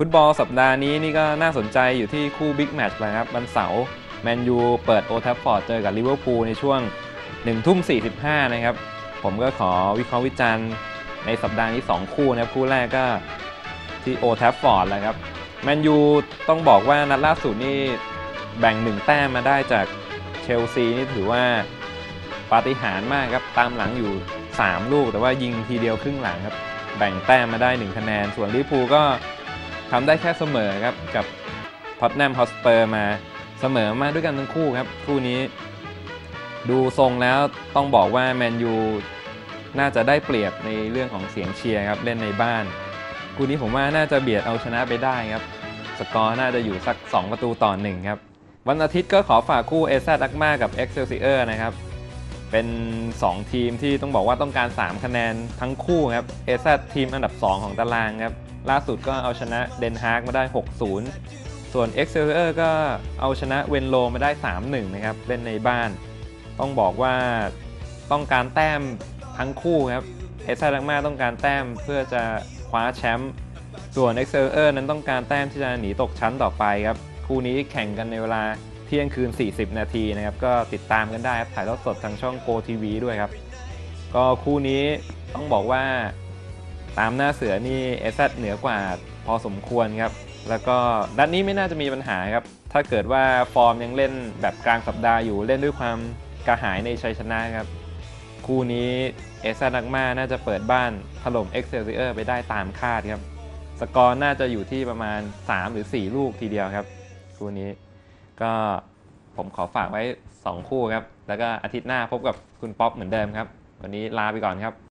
ฟุตบอลสัปดาห์นี้นี่ก็น่าสนใจอยู่ที่คู่บิ๊กแมตช์นะครับวันเสาร์แมนยูเปิดโอทัฟฟอร์ดเจอกับลิเวอร์พูลในช่วง1ทุ่ม45 นะครับ ผมก็ขอวิเคราะห์วิจารณ์ในสัปดาห์นี้ 2 คู่นะครับ คู่แรกก็ที่โอทัฟฟอร์ดแหละครับแมนยูต้องบอกว่านัดล่าสุดนี่แบ่งหนึ่งแต้มมาได้จากเชลซีนี่ถือว่าปาฏิหาริย์มากครับ ตามหลังอยู่ 3 ลูก แต่ว่ายิงทีเดียวครึ่งหลังครับ แบ่งแต้มมาได้ 1 คะแนน ส่วนลิเวอร์พูลก็ ทำได้แค่เสมอครับกับท็อตแนมฮอสเปอร์มาเสมอมาด้วยกันทั้งคู่ครับ คู่นี้ ดูทรงแล้วต้องบอกว่าแมนยูน่าจะได้เปรียบในเรื่องของเสียงเชียร์ครับเล่นในบ้าน คู่นี้ผมว่าน่าจะเบียดเอาชนะไปได้ครับ สกอร์น่าจะอยู่สัก 2 ประตูต่อหนึ่งครับ วันอาทิตย์ก็ขอฝากคู่เอซดักมากับ Excelsior นะครับ เป็น 2 ทีมที่ต้องบอกว่าต้องการ 3 คะแนนทั้งคู่ครับเอซทีมอันดับ 2 ของตารางครับ ล่าสุดก็เอาชนะเดนฮาร์กมาได้ 6-0 ส่วน Excelsior ก็เอาชนะเวนโลมาได้ 3-1 นะครับ เล่นในบ้าน ต้องบอกว่าต้องการแต้มทั้งคู่ครับเอซาดักมาต้องการแต้มเพื่อจะคว้าแชมป์ส่วน Excelsior นั้นต้องการแต้มที่จะหนีตกชั้นต่อไปครับคู่นี้แข่งกันในเวลาเที่ยงคืน 40 นาทีนะครับ ก็ติดตามกันได้ครับถ่ายทอดสดทางช่อง Go TV ด้วยครับ ก็คู่นี้ต้องบอกว่า ตามหน้าเสือนี่เอซเหนือกว่าพอสมควรครับ แล้วก็นัดนี้ไม่น่าจะมีปัญหาครับ ถ้าเกิดว่าฟอร์มยังเล่นแบบกลางสัปดาห์อยู่เล่นด้วยความกระหายในชัยชนะครับ คู่นี้เอซนักมาน่าจะเปิดบ้านถล่ม Excelsior ไปได้ตามคาดครับ สกอร์น่าจะอยู่ที่ประมาณ 3 หรือ 4 ลูกทีเดียวครับ คู่นี้ก็ผมขอฝากไว้ 2 คู่ครับ แล้วก็อาทิตย์หน้าพบกับคุณป๊อปเหมือนเดิมครับ วันนี้ลาไปก่อนครับ